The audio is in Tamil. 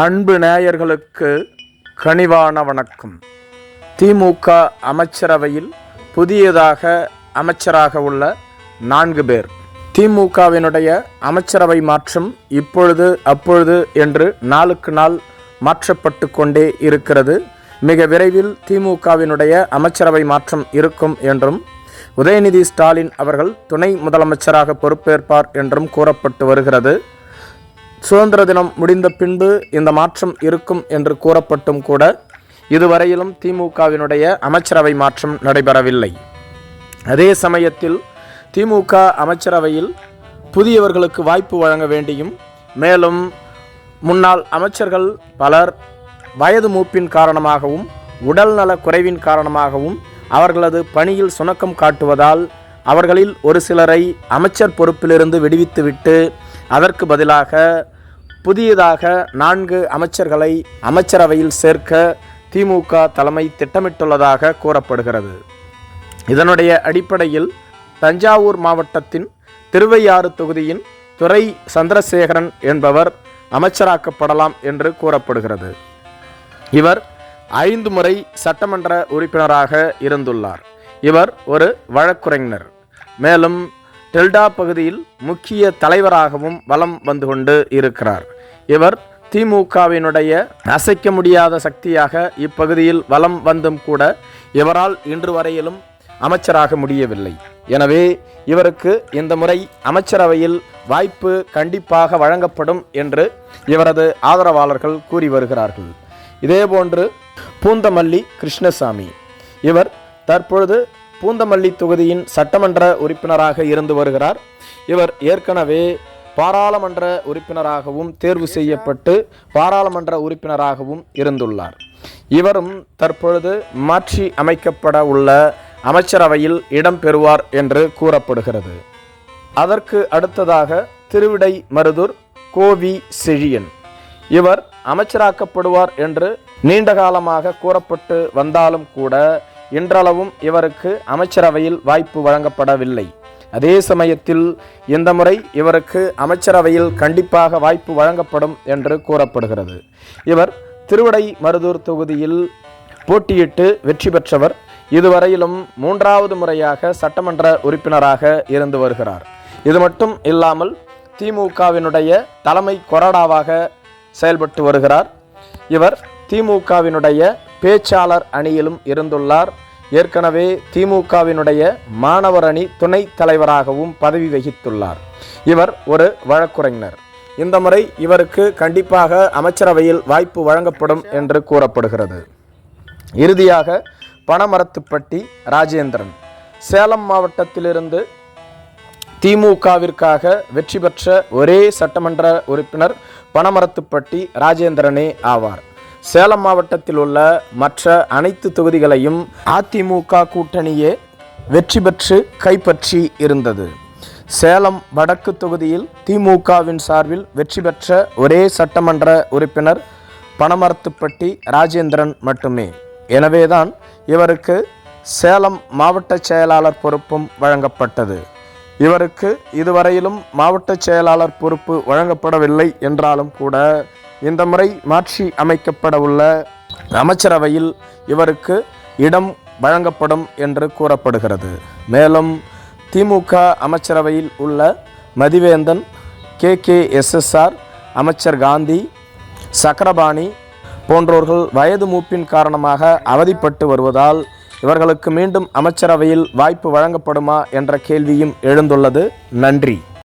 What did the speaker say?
அன்பு நேயர்களுக்கு கனிவான வணக்கம். திமுக அமைச்சரவையில் புதியதாக அமைச்சராக உள்ள நான்கு பேர். திமுகவினுடைய அமைச்சரவை மாற்றம் இப்பொழுது அப்பொழுது என்று நாளுக்கு நாள் மாற்றப்பட்டு கொண்டே இருக்கிறது. மிக விரைவில் திமுகவினுடைய அமைச்சரவை மாற்றம் இருக்கும் என்றும் உதயநிதி ஸ்டாலின் அவர்கள் துணை முதலமைச்சராக பொறுப்பேற்பார் என்றும் கூறப்பட்டு வருகிறது. சுதந்திர தினம் முடிந்த பின்பு இந்த மாற்றம் இருக்கும் என்று கூறப்பட்டும் கூட இதுவரையிலும் திமுகவினுடைய அமைச்சரவை மாற்றம் நடைபெறவில்லை. அதே சமயத்தில் திமுக அமைச்சரவையில் புதியவர்களுக்கு வாய்ப்பு வழங்க வேண்டியும் மேலும் முன்னாள் அமைச்சர்கள் பலர் வயது மூப்பின் காரணமாகவும் உடல்நல குறைவின் காரணமாகவும் அவர்களது பணியில் சுணக்கம் காட்டுவதால் அவர்களில் ஒரு சிலரை அமைச்சர் பொறுப்பிலிருந்து விடுவித்துவிட்டு அதற்கு பதிலாக புதியதாக நான்கு அமைச்சர்களை அமைச்சரவையில் சேர்க்க திமுக தலைமை திட்டமிட்டுள்ளதாக கூறப்படுகிறது. இதனுடைய அடிப்படையில் தஞ்சாவூர் மாவட்டத்தின் திருவையாறு தொகுதியின் துறை சந்திரசேகரன் என்பவர் அமைச்சராக்கப்படலாம் என்று கூறப்படுகிறது. இவர் ஐந்து முறை சட்டமன்ற உறுப்பினராக இருந்துள்ளார். இவர் ஒரு வழக்குரைஞர். மேலும் டெல்டா பகுதியில் முக்கிய தலைவராகவும் வலம் வந்து கொண்டு இருக்கிறார். இவர் திமுகவினுடைய அசைக்க முடியாத சக்தியாக இப்பகுதியில் வலம் வந்தும் கூட இவரால் இன்று வரையிலும் அமைச்சராக முடியவில்லை. எனவே இவருக்கு இந்த முறை அமைச்சரவையில் வாய்ப்பு கண்டிப்பாக வழங்கப்படும் என்று இவரது ஆதரவாளர்கள் கூறி வருகிறார்கள். இதேபோன்று பூந்தமல்லி கிருஷ்ணசாமி இவர் தற்பொழுது பூந்தமல்லி தொகுதியின் சட்டமன்ற உறுப்பினராக இருந்து வருகிறார். இவர் ஏற்கனவே பாராளுமன்ற உறுப்பினராகவும் தேர்வு செய்யப்பட்டு பாராளுமன்ற உறுப்பினராகவும் இருந்துள்ளார். இவரும் தற்பொழுது மாற்றி அமைக்கப்பட உள்ள அமைச்சரவையில் இடம்பெறுவார் என்று கூறப்படுகிறது. அதற்கு அடுத்ததாக திருவிடை மருதூர் கோவி செழியன். இவர் அமைச்சராக்கப்படுவார் என்று நீண்ட காலமாக கூறப்பட்டு வந்தாலும் கூட இன்றளவும் இவருக்கு அமைச்சரவையில் வாய்ப்பு வழங்கப்படவில்லை. அதே சமயத்தில் இந்த முறை இவருக்கு அமைச்சரவையில் கண்டிப்பாக வாய்ப்பு வழங்கப்படும் என்று கூறப்படுகிறது. இவர் திருவடை மருதூர் தொகுதியில் போட்டியிட்டு வெற்றி பெற்றவர். இதுவரையிலும் மூன்றாவது முறையாக சட்டமன்ற உறுப்பினராக இருந்து வருகிறார். இது மட்டும் இல்லாமல் திமுகவினுடைய தலைமை கொறடாவாக செயல்பட்டு வருகிறார். இவர் திமுகவினுடைய பேச்சாளர் அணியிலும் இருந்துள்ளார். ஏற்கனவே திமுகவினுடைய மாணவர் அணி துணைத் தலைவராகவும் பதவி வகித்துள்ளார். இவர் ஒரு வழக்குரைஞர். இந்த முறை இவருக்கு கண்டிப்பாக அமைச்சரவையில் வாய்ப்பு வழங்கப்படும் என்று கூறப்படுகிறது. இறுதியாக பணமரத்துப்பட்டி ராஜேந்திரன். சேலம் மாவட்டத்திலிருந்து திமுகவிற்காக வெற்றி பெற்ற ஒரே சட்டமன்ற உறுப்பினர் பணமரத்துப்பட்டி ராஜேந்திரனே ஆவார். சேலம் மாவட்டத்தில் உள்ள மற்ற அனைத்து தொகுதிகளையும் அதிமுக கூட்டணியே வெற்றி பெற்று கைப்பற்றி இருந்தது. சேலம் வடக்கு தொகுதியில் திமுகவின் சார்பில் வெற்றி பெற்ற ஒரே சட்டமன்ற உறுப்பினர் பணமரத்துப்பட்டி ராஜேந்திரன் மட்டுமே. எனவேதான் இவருக்கு சேலம் மாவட்ட செயலாளர் பொறுப்பும் வழங்கப்பட்டது. இவருக்கு இதுவரையிலும் மாவட்ட செயலாளர் பொறுப்பு வழங்கப்படவில்லை என்றாலும் கூட இந்த முறை மாற்றி அமைக்கப்பட உள்ள அமைச்சரவையில் இவருக்கு இடம் வழங்கப்படும் என்று கூறப்படுகிறது. மேலும் திமுக அமைச்சரவையில் உள்ள மதிவேந்தன் கே கே எஸ்எஸ்ஆர் அமைச்சர் காந்தி சக்கரபாணி போன்றோர்கள் வயது மூப்பின் காரணமாக அவதிப்பட்டு வருவதால் இவர்களுக்கு மீண்டும் அமைச்சரவையில் வாய்ப்பு வழங்கப்படுமா என்ற கேள்வியும் எழுந்துள்ளது. நன்றி.